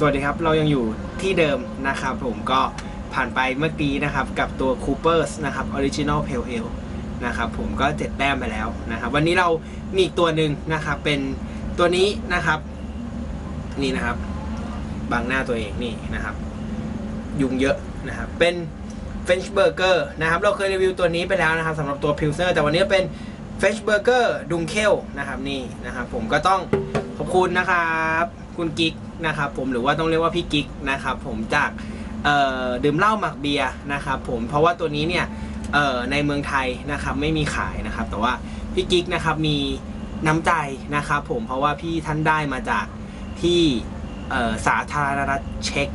สวัสดีครับ เรายังอยู่ที่เดิมนะครับผมก็ผ่านไปเมื่อกี้นะครับกับตัว Coopers นะครับ Original Pale Ale นะครับผมก็เจ็ดแต้มไปแล้วนะครับ วันนี้เรามีอีกตัวหนึ่งนะครับเป็นตัวนี้นะครับ นี่นะครับบังหน้าตัวเองนี่นะครับ ยุงเยอะนะครับเป็น French Burger นะครับ เราเคยรีวิวตัวนี้ไปแล้วนะครับสำหรับตัว Pilsner แต่วันนี้เป็น French Burger ดุงเคลนะครับนี่นะครับ ผมก็ต้องขอบคุณนะครับ คุณกิ๊ก นะครับผมหรือว่าต้องเรียกว่าพี่กิ๊กนะครับผมจากดื่มเหล้าหมักเบียร์นะครับผมเพราะว่าตัวนี้เนี่ยในเมืองไทยนะครับไม่มีขายนะครับ แต่ว่าพี่กิ๊กนะครับมีน้ำใจนะครับผมเพราะว่าพี่ท่านได้มาจากที่สาธารณรัฐเช็ก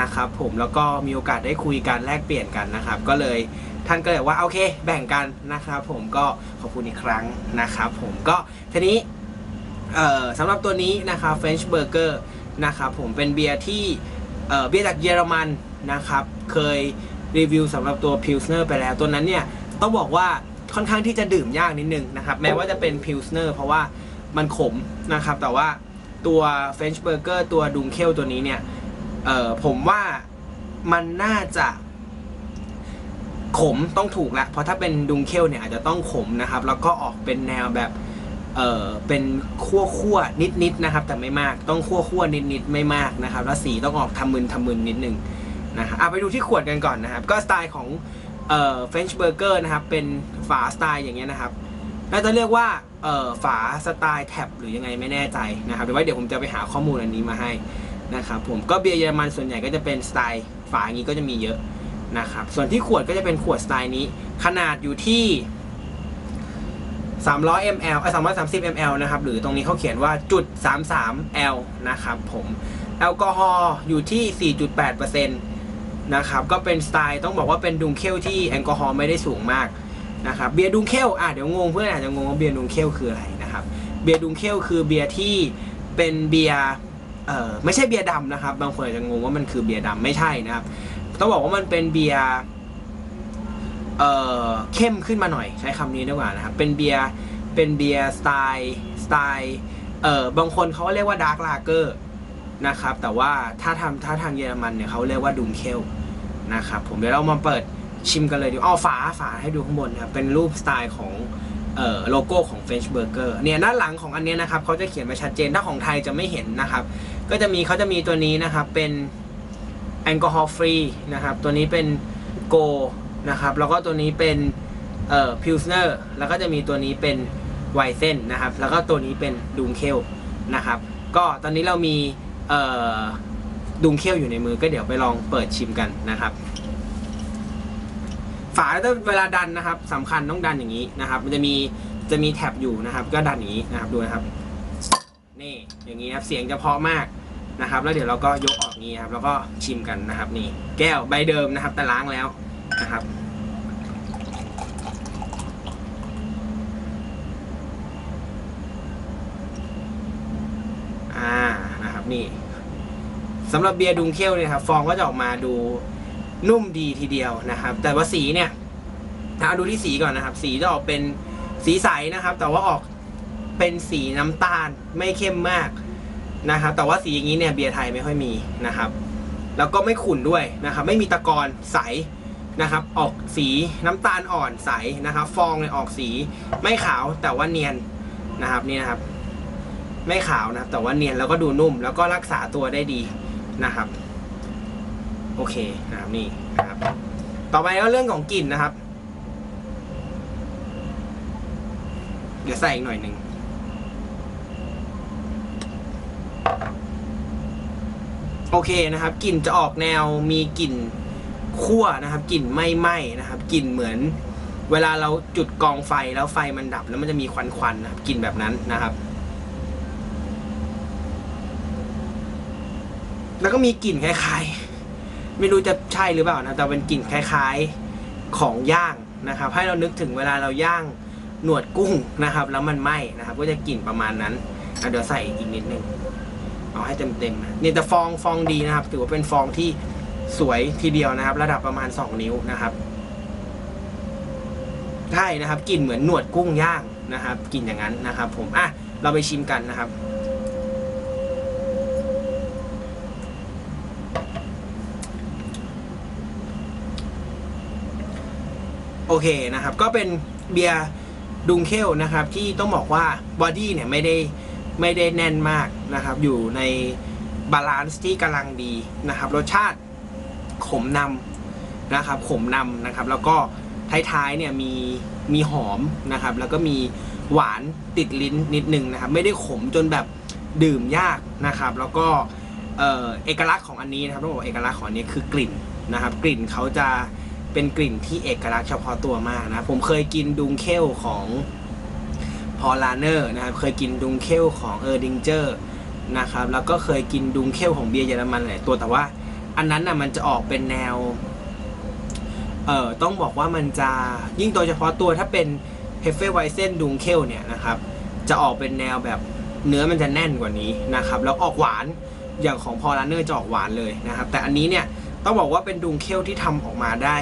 นะครับผมแล้วก็มีโอกาสได้คุยกันแลกเปลี่ยนกันนะครับ ก็เลยท่านก็เลยว่าโอเคแบ่งกันนะครับผมก็ขอบคุณอีกครั้งนะครับผมก็ทีนี้สำหรับตัวนี้นะครับ French Burger นะครับผมเป็นเบียร์ที่เบียร์จากเยอรมันนะครับเคยรีวิวสำหรับตัว Pilsner ไปแล้วตัวนั้นเนี่ยต้องบอกว่าค่อนข้างที่จะดื่มยากนิดนึงนะครับแม้ว่าจะเป็น Pilsner เพราะว่ามันขมนะครับแต่ว่าตัว French Burger ตัวดุงเคลตัวนี้เนี่ยผมว่ามันน่าจะขมต้องถูกละเพราะถ้าเป็นดุงเคลเนี่ยอาจจะต้องขมนะครับ แล้วก็ออกเป็นแนวแบบ เออเป็นคั่วคั่วนิดนิดๆนะครับ แต่ไม่มากต้องคั่วคั่วนิดนิดๆไม่มากนะครับ แล้วสีต้องออกทำมึนทำมึนนิดนึงนะครับอะไปดูที่ขวดกันก่อนนะครับ ก็สไตล์ของเอ่อ French Burger นะครับ เป็นฝาสไตล์อย่างเงี้ยนะครับน่าจะเรียกว่าเอ่อฝาสไตล์แท็บหรือยังไงไม่แน่ใจนะครับเดี๋ยวไว้เดี๋ยวผมจะไปหาข้อมูลอันนี้มาให้นะครับผมก็เบียร์เยอรมันส่วนใหญ่ก็จะเป็นสไตล์ฝาอย่างนี้ก็จะมีเยอะนะครับส่วนที่ขวดก็จะเป็นขวดสไตล์นี้ ขนาดอยู่ที่ 300 ml เอ้ย330 ml นะครับ หรือตรงนี้เขาเขียนว่าจุด33 l นะครับผมแอลกอฮอล์อยู่ที่ 4.8%นะครับ ก็เป็นสไตล์ต้องบอกว่าเป็นดุงเคลที่แอลกอฮอล์ไม่ได้สูงมากนะครับ เบียร์ดุงเคลอะเดี๋ยวงงเพื่อนอาจจะงงว่าเบียร์ดุงเคลคืออะไรนะครับ เบียร์ดุงเคลคือเบียร์ที่เป็นเบียร์เอ่อไม่ใช่เบียร์ดำนะครับ บางคนอาจจะงงว่ามันคือเบียร์ดำไม่ใช่นะครับ ต้องบอกว่ามันเป็นเบียร์ เอ่อเข้มขึ้นมาหน่อยใช้คำนี้ดีกว่านะครับ เป็นเบียร์เป็นเบียร์สไตล์สไตล์เอ่อบางคนเขาเรียกว่าดาร์กลาเกอร์นะครับ แต่ว่าถ้าทำถ้าทางเยอรมันเนี่ยเขาเรียกว่าดุมเคลนะครับผมเดี๋ยวเรามาเปิดชิมกันเลยดีอ๋อฝาฝาให้ดูข้างบนนะครับเป็นรูปสไตล์ของเอ่อโลโก้ของ French Burger เนี่ยด้านหลังของอันเนี้ยนะครับเขาจะเขียนไว้ชัดเจนถ้าของไทยจะไม่เห็นนะครับ ก็จะมีเขาจะมีตัวนี้นะครับเป็นแอลกอฮอล์ฟรีนะครับตัวนี้เป็นโก นะครับ แล้วก็ตัวนี้เป็นเอ่อพิลสเนอร์แล้วก็จะมีตัวนี้เป็นไวเซนนะครับ แล้วก็ตัวนี้เป็นดุงเคลนะครับ ก็ตอนนี้เรามีเอ่อดุงเคลอยู่ในมือก็เดี๋ยวไปลองเปิดชิมกันนะครับ ฝาถ้าเวลาดันนะครับสำคัญต้องดันอย่างนี้นะครับ มันจะมีจะมีแท็บอยู่นะครับ ก็ดันอย่างนี้นะครับดูนะครับนี่อย่างนี้ครับเสียงจะเพาะมากนะครับ แล้วเดี๋ยวเราก็ยกออกนี้ครับแล้วก็ชิมกันนะครับ นี่ แก้วใบเดิมนะครับ แต่ล้างแล้วนะครับ อ่า นะครับนี่สำหรับเบียร์ดุงเคลเนี่ยครับ ฟองก็จะออกมาดูนุ่มดีทีเดียวนะครับ แต่ว่าสีเนี่ยถ้าดูที่สีก่อนนะครับ สีจะออกเป็นสีใสนะครับ แต่ว่าออกเป็นสีน้ำตาลไม่เข้มมากนะครับ แต่ว่าสีอย่างนี้เนี่ยเบียร์ไทยไม่ค่อยมีนะครับ แล้วก็ไม่ขุ่นด้วยนะครับ ไม่มีตะกอนใสนะครับ ออกสีน้ำตาลอ่อนใสนะครับ ฟองเนี่ยออกสีไม่ขาวแต่ว่าเนียนนะครับนี่นะครับ ไม่ขาวนะครับแต่ว่าเนียนแล้วก็ดูนุ่ม แล้วก็รักษาตัวได้ดีนะครับ โอเคนะครับนี่นะครับ ต่อไปก็เรื่องของกลิ่นนะครับ เดี๋ยวใส่อีกหน่อยหนึ่งโอเคนะครับกลิ่นจะออกแนวมีกลิ่นคั่วนะครับกลิ่นไม่ไหม้นะครับกลิ่นเหมือน เวลาเราจุดกองไฟแล้วไฟมันดับ แล้วมันจะมีควันๆนะครับกลิ่นแบบนั้นนะครับ แล้วก็มีกลิ่นคล้ายๆ ไม่รู้จะใช่หรือเปล่านะ แต่เป็นกลิ่นคล้ายๆของย่างนะครับ ให้เรานึกถึงเวลาเราย่างหนวดกุ้งนะครับ แล้วมันไหม้นะครับ ก็จะกลิ่นประมาณนั้นอะเดี๋ยวใส่อีกนิดนึงเอาให้เต็มๆนะเนี่ยแต่ฟองฟองดีนะครับ ถือว่าเป็นฟองที่สวยทีเดียวนะครับ ระดับประมาณ 2 นิ้วนะครับใช่นะครับกลิ่นเหมือนหนวดกุ้งย่างนะครับกลิ่นอย่างนั้นนะครับ ผมอะเราไปชิมกันนะครับ โอเคนะครับ ก็เป็นเบียร์ดุงเคลนะครับ ที่ต้องบอกว่าบอดี้เนี่ยไม่ได้ไม่ได้แน่นมากนะครับ อยู่ในบาลานซ์ที่กำลังดีนะครับ รสชาติขมนำนะครับ ขมนำนะครับ แล้วก็ท้ายๆเนี่ยมีมีหอมนะครับ แล้วก็มีหวานติดลิ้นนิดนึงนะครับ ไม่ได้ขมจนแบบดื่มยากนะครับ แล้วก็เอกลักษณ์ของอันนี้นะครับต้องบอกเอกลักษณ์ของอันนี้คือกลิ่นนะครับ กลิ่นเขาจะ เป็นกลิ่นที่เอกลักษณ์เฉพาะตัวมากนะ ผมเคยกินดุงเคลของพอลาเนอร์นะครับ เคยกินดุงเคลของเออร์ดิงเจอร์นะครับ แล้วก็เคยกินดุงเคลของเบียร์เยอรมันหลายตัวแต่ว่า อันนั้นน่ะมันจะออกเป็นแนว เอ่อต้องบอกว่ามันจะยิ่งโดยเฉพาะตัวถ้าเป็นเฮฟเฟไวเซนดุงเคลเนี่ยนะครับ จะออกเป็นแนวแบบเนื้อมันจะแน่นกว่านี้นะครับ แล้วออกหวานอย่างของพอลาเนอร์จะออกหวานเลยนะครับ แต่อันนี้เนี่ยต้องบอกว่าเป็นดุงเคลที่ทำออกมาได้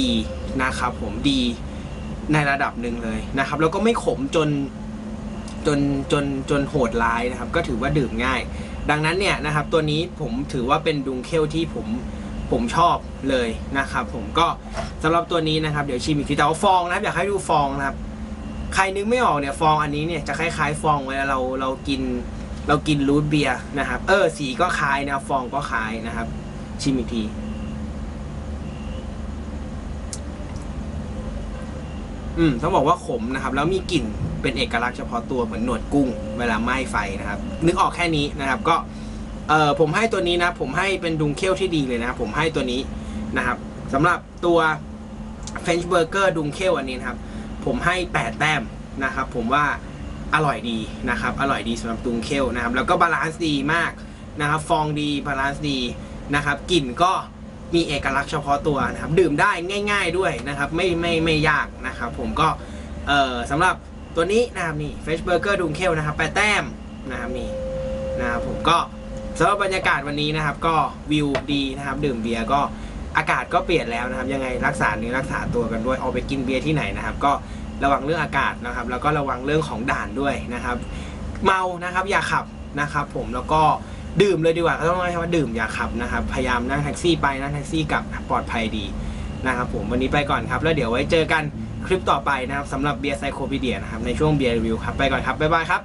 ดีนะครับผมดีในระดับหนึ่งเลยนะครับ แล้วก็ไม่ขมจนจนจนจนโหดร้ายนะครับ ก็ถือว่าดื่มง่าย ดังนั้นเนี่ยนะครับ ตัวนี้ผมถือว่าเป็นดุงเคลที่ผมผมชอบเลยนะครับผมก็สำหรับตัวนี้นะครับเดี๋ยวชิมอีกทีแต่ว่าฟองนะครับอยากให้ดูฟองนะครับ ใครนึกไม่ออกเนี่ยฟองอันนี้เนี่ยจะคล้ายๆ ฟองเวลาเราเรากินเรากินรูทเบียร์นะครับ เออสีก็คล้ายนะฟองก็คล้ายนะครับ ชิมอีกที อืมต้องบอกว่าขมนะครับ แล้วมีกลิ่นเป็นเอกลักษณ์เฉพาะตัวเหมือนหนวดกุ้ง เวลาไหม้ไฟนะครับ นึกออกแค่นี้นะครับ ก็เออผมให้ตัวนี้นะ ผมให้เป็นดุงเคลที่ดีเลยนะครับ ผมให้ตัวนี้นะครับสำหรับตัว French Burger ดุงเคลอันนี้นะครับ ผมให้ 8 แต้มนะครับ ผมว่าอร่อยดีนะครับ อร่อยดีสำหรับดุงเคลนะครับ แล้วก็บาลานซ์ดีมากนะครับ ฟองดีบาลานซ์ดีนะครับกลิ่นก็ มีเอกลักษณ์เฉพาะตัวนะครับ ดื่มได้ง่าย ๆด้วยนะครับ ไม่ไม่ไม่ยากนะครับ ผมก็เอ่อสำหรับตัวนี้นะครับนี่ Fresh Burger ดุงเคลนะครับแปแต้มนะครับนี่นะครับผมก็สำหรับบรรยากาศวันนี้นะครับ ก็วิวดีนะครับ ดื่มเบียร์ก็อากาศก็เปลี่ยนแล้วนะครับ ยังไงรักษาเนื้อรักษาตัวกันด้วยเอาไปกินเบียร์ที่ไหนนะครับ ก็ระวังเรื่องอากาศนะครับ แล้วก็ระวังเรื่องของด่านด้วยนะครับ เมานะครับอย่าขับนะครับ ผมแล้วก็ ดื่มเลยดีกว่าก็ต้องเรียกว่าดื่มอย่าขับนะครับพยายามนั่งแท็กซี่ไปนั่งแท็กซี่กลับปลอดภัยดีนะครับผมวันนี้ไปก่อนครับ แล้วเดี๋ยวไว้เจอกันคลิปต่อไปนะครับสำหรับเบียร์ไซโคพีเดียนะครับในช่วงเบียร์รีวิวครับไปก่อนครับบ๊ายบายครับ